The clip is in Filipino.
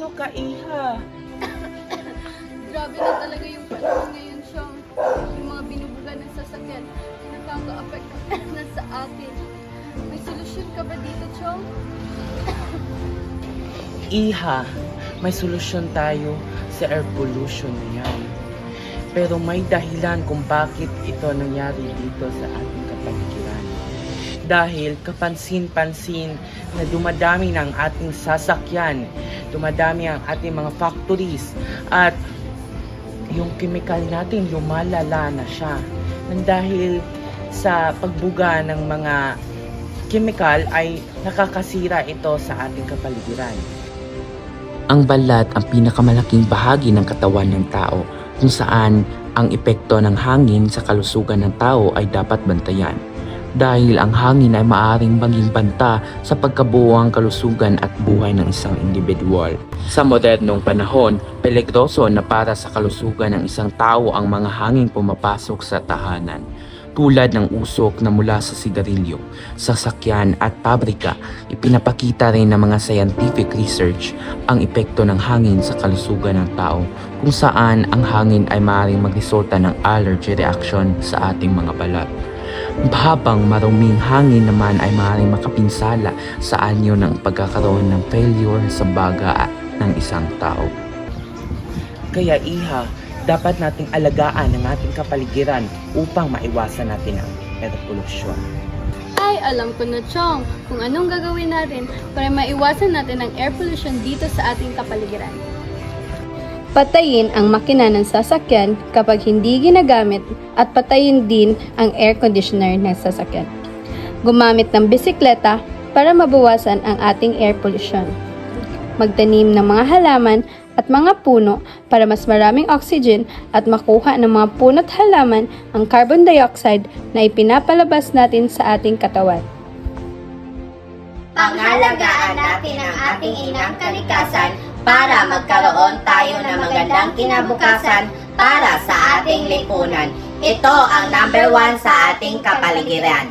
ka, Iha. Grabe na talaga yung panahon ngayon, Sean. Yung mga binubuga ng sasakyan, nakaka-apekto na sa atin. May solusyon ka ba dito, Chong? Iha, may solusyon tayo sa air pollution na yan. Pero may dahilan kung bakit ito nangyari dito sa ating kapaligiran. Dahil kapansin-pansin na dumadami ng ating sasakyan, dumadami ang ating mga factories, at yung chemical natin lumalala na siya. Nang dahil sa pagbuga ng mga chemical ay nakakasira ito sa ating kapaligiran. Ang balat ang pinakamalaking bahagi ng katawan ng tao kung saan ang epekto ng hangin sa kalusugan ng tao ay dapat bantayan. Dahil ang hangin ay maaring maging banta sa pagkabuoang kalusugan at buhay ng isang individual. Sa modernong panahon, peligroso na para sa kalusugan ng isang tao ang mga hangin pumapasok sa tahanan tulad ng usok na mula sa sigarilyo, sasakyan at pabrika, ipinapakita rin ng mga scientific research ang epekto ng hangin sa kalusugan ng tao kung saan ang hangin ay maaaring magresulta ng allergy reaction sa ating mga balat. Habang maruming hangin naman ay maaaring makapinsala sa anyo ng pagkakaroon ng failure sa baga ng isang tao. Kaya iha, dapat nating alagaan ang ating kapaligiran upang maiwasan natin ang air pollution. Ay, alam ko na, Chong, kung anong gagawin natin para maiwasan natin ang air pollution dito sa ating kapaligiran. Patayin ang makina ng sasakyan kapag hindi ginagamit at patayin din ang air conditioner ng sasakyan. Gumamit ng bisikleta para mabawasan ang ating air pollution. Magtanim ng mga halaman at mga puno para mas maraming oxygen at makuha ng mga puno't halaman ang carbon dioxide na ipinapalabas natin sa ating katawan. Pangalagaan natin ang ating inang kalikasan para magkaroon tayo ng magandang kinabukasan para sa ating lipunan. Ito ang number one sa ating kapaligiran.